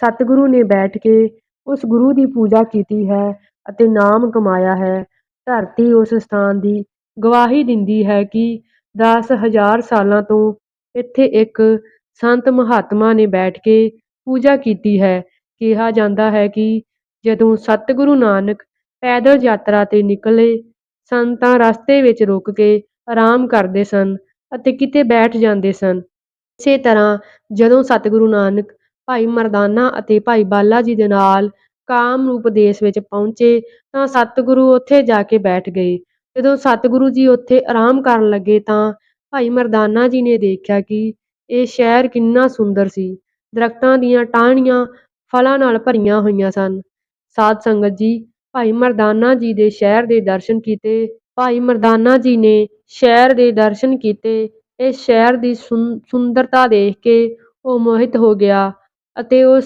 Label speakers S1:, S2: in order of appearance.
S1: ਸਤਿਗੁਰੂ ਨੇ ਬੈਠ ਕੇ ਉਸ ਗੁਰੂ ਦੀ ਪੂਜਾ ਕੀਤੀ ਹੈ ਅਤੇ ਨਾਮ ਕਮਾਇਆ ਹੈ। ਧਰਤੀ ਉਸ ਸਥਾਨ ਦੀ ਗਵਾਹੀ ਦਿੰਦੀ ਹੈ ਕਿ ਦਸ ਹਜ਼ਾਰ ਸਾਲਾਂ ਤੋਂ ਇੱਥੇ ਇੱਕ ਸੰਤ ਮਹਾਤਮਾ ਨੇ ਬੈਠ ਕੇ ਪੂਜਾ ਕੀਤੀ ਹੈ। ਕਿਹਾ ਜਾਂਦਾ ਹੈ ਕਿ ਜਦੋਂ ਸਤਿਗੁਰੂ ਨਾਨਕ ਪੈਦਲ ਯਾਤਰਾ ਤੇ ਨਿਕਲੇ ਸਨ ਤਾਂ ਰਸਤੇ ਵਿੱਚ ਰੁਕ ਕੇ ਆਰਾਮ ਕਰਦੇ ਸਨ ਅਤੇ ਕਿਤੇ ਬੈਠ ਜਾਂਦੇ ਸਨ। ਇਸੇ ਤਰ੍ਹਾਂ ਜਦੋਂ ਸਤਿਗੁਰੂ ਨਾਨਕ ਭਾਈ ਮਰਦਾਨਾ ਅਤੇ ਭਾਈ ਬਾਲਾ ਜੀ ਦੇ ਨਾਲ ਕਾਮਰੂਪ ਦੇਸ਼ ਵਿੱਚ ਪਹੁੰਚੇ ਤਾਂ ਸਤਿਗੁਰੂ ਉੱਥੇ ਜਾ ਕੇ ਬੈਠ ਗਏ। ਜਦੋਂ ਸਤਿਗੁਰੂ ਜੀ ਉੱਥੇ ਆਰਾਮ ਕਰਨ ਲੱਗੇ ਤਾਂ ਭਾਈ ਮਰਦਾਨਾ ਜੀ ਨੇ ਦੇਖਿਆ ਕਿ ਇਹ ਸ਼ਹਿਰ ਕਿੰਨਾ ਸੁੰਦਰ ਸੀ। ਦਰਖਤਾਂ ਦੀਆਂ ਟਾਹਣੀਆਂ ਫਲਾਂ ਨਾਲ ਭਰੀਆਂ ਹੋਈਆਂ ਸਨ। ਸਾਧ ਸੰਗਤ ਜੀ, ਭਾਈ ਮਰਦਾਨਾ ਜੀ ਦੇ ਸ਼ਹਿਰ ਦੇ ਦਰਸ਼ਨ ਕੀਤੇ। ਭਾਈ ਮਰਦਾਨਾ ਜੀ ਨੇ ਸ਼ਹਿਰ ਦੇ ਦਰਸ਼ਨ ਕੀਤੇ। ਇਸ ਸ਼ਹਿਰ ਦੀ ਸੁੰਦਰਤਾ ਦੇਖ ਕੇ ਉਹ ਮੋਹਿਤ ਹੋ ਗਿਆ। ਅਤੇ ਉਸ